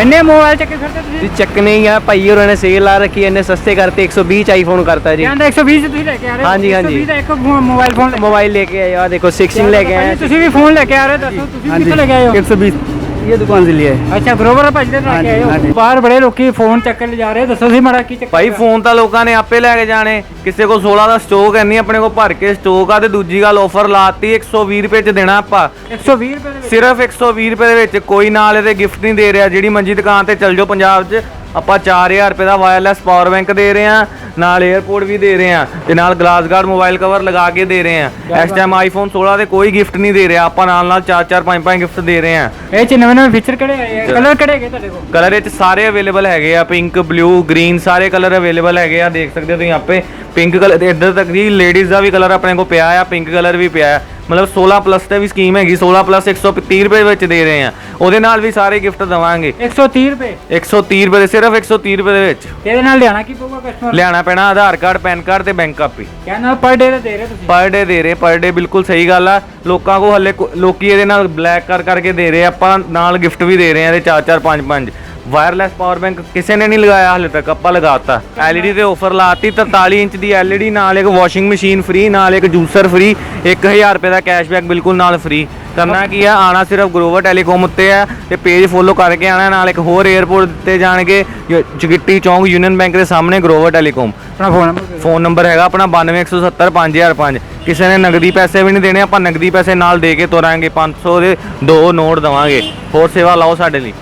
ਇੰਨੇ ਮੋਬਾਈਲ ਚੱਕੇ ਫਿਰਦੇ ਤੁਸੀਂ? ਜੀ ਚੱਕਨੇ ਹੀ ਆ। ਭਾਈ ਹੋਰਾਂ ਨੇ ਸੇਲ ਲਾ ਰੱਖੀ ਇੰਨੇ ਸਸਤੇ ਕਰਤੇ। 120 ਚ ਆਈਫੋਨ ਕਰਤਾ ਜੀ। ਕਹਿੰਦਾ 120 ਚ ਤੁਸੀਂ ਲੈ ਕੇ ਆ ਰਹੇ ਹੋ। ਹਾਂਜੀ, ਹਾਂਜੀ। 120 ਦਾ ਇੱਕ ਮੋਬਾਈਲ ਫੋਨ ਲੈ ਮੋਬਾਈਲ ਲੈ ਕੇ ਆਏ ਆ। ਦੇਖੋ 16 ਲੈ ਕੇ ਆਏ ਤੁਸੀਂ ਵੀ ਫੋਨ ਲੈ ਕੇ ਆ ਰਹੇ ਹੋ, ਦੱਸੋ ਤੁਸੀਂ ਕਿੱਥੋਂ ਲੈ ਕੇ ਆਏ ਹੋ? 120 ਫੋਨ ਤਾਂ ਲੋਕਾਂ ਨੇ ਆਪੇ ਲੈ ਕੇ ਜਾਣੇ। ਕਿਸੇ ਕੋਲ 16 ਦਾ ਸਟਾਕ ਭਰ ਕੇ ਸਟਾਕ ਆ ਤੇ ਦੂਜੀ ਗੱਲ ਆਫਰ ਲਾਤੀ 120 ਰੁਪਏ ਚ ਦੇਣਾ ਆਪਾਂ। 120 ਰੁਪਏ ਦੇ ਵਿੱਚ? ਸਿਰਫ 120 ਰੁਪਏ ਦੇ ਵਿੱਚ ਕੋਈ ਨਾਲ ਇਹਦੇ ਗਿਫਟ ਨਹੀਂ ਦੇ ਰਿਹਾ। ਜਿਹੜੀ ਮੰਜੀ ਦੁਕਾਨ ਤੇ ਚੱਲ ਜਾਓ ਪੰਜਾਬ 'ਚ ਆਪਾਂ 4000 ਰੁਪਏ ਦਾ ਵਾਇਰਲੈਸ ਪਾਵਰ ਬੈਂਕ ਦੇ ਰਹੇ ਆ ਨਾਲ 에어ਪੋਰਟ ਵੀ ਦੇ ਰਹੇ ਆ ਤੇ ਨਾਲ ਗਲਾਸ ਗਾਰਡ ਮੋਬਾਈਲ ਕਵਰ ਲਗਾ ਕੇ ਦੇ ਰਹੇ ਆ ਇਸ ਟਾਈਮ ਆਈਫੋਨ 16 ਦੇ ਕੋਈ ਗਿਫਟ ਨਹੀਂ ਦੇ ਰਿਹਾ ਆਪਾਂ ਨਾਲ ਨਾਲ 4 4 5 5 ਗਿਫਟ ਦੇ ਰਹੇ ਆ ਇਹ ਚ ਨਵੇਂ ਨਵੇਂ ਫੀਚਰ ਕਿਹੜੇ ਆਏ ਆ? ਕਲਰ ਕਿਹੜੇ ਹੈਗੇ ਤੁਹਾਡੇ ਕੋਲ? ਕਲਰ ਵਿੱਚ ਸਾਰੇ ਅਵੇਲੇਬਲ ਹੈਗੇ ਆ ਪਿੰਕ ਬਲੂ ਗ੍ਰੀਨ ਸਾਰੇ ਕਲਰ ਅਵੇਲੇਬਲ ਹੈਗੇ ਆ ਦੇਖ ਸਕਦੇ ਹੋ ਤੁਸੀਂ ਆਪੇ। ਪਿੰਕ ਕਲਰ ਤੇ ਇੱਧਰ ਤੱਕ ਜੀ ਲੇਡੀਜ਼ ਦਾ ਵੀ ਕਲਰ ਆਪਣੇ ਕੋਲ ਪਿਆ ਆ ਪਿੰਕ ਕਲਰ ਵੀ ਪਿਆ ਆ। ਮਤਲਬ 16 ਪਲੱਸ ਤੇ ਵੀ ਸਕੀਮ ਹੈਗੀ 16 ਪਲੱਸ 130 ਰੁਪਏ ਵਿੱਚ ਦੇ ਰਹੇ ਆ ਉਹਦੇ ਨਾਲ ਵੀ ਸਾਰੇ ਗਿਫਟ ਦਵਾਂਗੇ। 130 ਰੁਪਏ? 130 ਰੁਪਏ ਦੇ ਸਿਰਫ 130 ਰੁਪਏ ਦੇ ਵਿੱਚ। ਇਹਦੇ ਨਾਲ ਲਿਆਣਾ ਕੀ ਪਊਗਾ ਕਸਟਮਰ ਲਿਆਣਾ ਪੈਣਾ ਆਧਾਰ ਕਾਰਡ ਪੈਨ ਕਾਰਡ ਤੇ ਬੈਂਕ ਕਾਪੀ। ਕਹਿੰਦਾ ਪਰ ਡੇ ਦੇ ਦੇ ਰਹੇ ਤੁਸੀਂ। ਪਰ ਡੇ ਦੇ ਰਹੇ ਪਰ ਡੇ ਬਿਲਕੁਲ ਸਹੀ ਗੱਲ ਆ। ਲੋਕਾਂ ਕੋ ਹੱਲੇ ਲੋਕੀ ਇਹਦੇ ਨਾਲ ਬਲੈਕ ਕਰ ਕਰਕੇ ਦੇ ਰਹੇ ਆਪਾਂ ਨਾਲ ਗਿਫਟ ਵੀ ਦੇ ਰਹੇ ਆ ਇਹਦੇ 4 4 5 5 ਵਾਇਰਲੈਸ ਪਾਵਰ ਬੈਂਕ ਕਿਸੇ ਨੇ ਨਹੀਂ ਲਗਾਇਆ ਹਲੇ ਤੱਕ ਆਪਾਂ ਲਗਾਤਾ। LED ਤੇ ਆਫਰ ਲਾਤੀ 43 ਇੰਚ ਦੀ LED ਨਾਲ ਇੱਕ ਵਾਸ਼ਿੰਗ ਮਸ਼ੀਨ ਫ੍ਰੀ ਨਾਲ ਇੱਕ ਜੂਸਰ ਫ੍ਰੀ 1000 ਰੁਪਏ ਦਾ ਕੈਸ਼ਬੈਕ ਬਿਲਕੁਲ ਨਾਲ ਫ੍ਰੀ ਕਰਨਾ ਕੀ ਆ ਆਣਾ ਸਿਰਫ ਗਰੋਵਰ ਟੈਲੀਕਾਮ ਉੱਤੇ ਆ ਤੇ ਪੇਜ ਫੋਲੋ ਕਰਕੇ ਆਣਾ ਨਾਲ ਇੱਕ ਹੋਰ 에어ਪੋਰਟ ਤੇ ਜਾਣਗੇ ਜੋ ਜਗਿੱਟੀ ਚੌਂਕ ਯੂਨੀਅਨ ਬੈਂਕ ਦੇ ਸਾਹਮਣੇ ਗਰੋਵਰ ਟੈਲੀਕਾਮ ਆਪਣਾ ਫੋਨ ਨੰਬਰ ਫੋਨ ਨੰਬਰ ਹੈਗਾ ਆਪਣਾ 92170 5005 ਕਿਸੇ ਨੇ ਨਗਦੀ ਪੈਸੇ ਵੀ ਨਹੀਂ ਦੇਣੇ ਆਪਾਂ ਨਗਦੀ ਪੈਸੇ ਨਾਲ ਦੇ ਕੇ ਤੋਰਾਂਗੇ 500 ਦੇ ਦੋ ਨੋਟ ਦਵਾਂਗੇ। ਹੋਰ ਸੇਵਾ ਲਾਓ ਸਾਡੇ ਲਈ।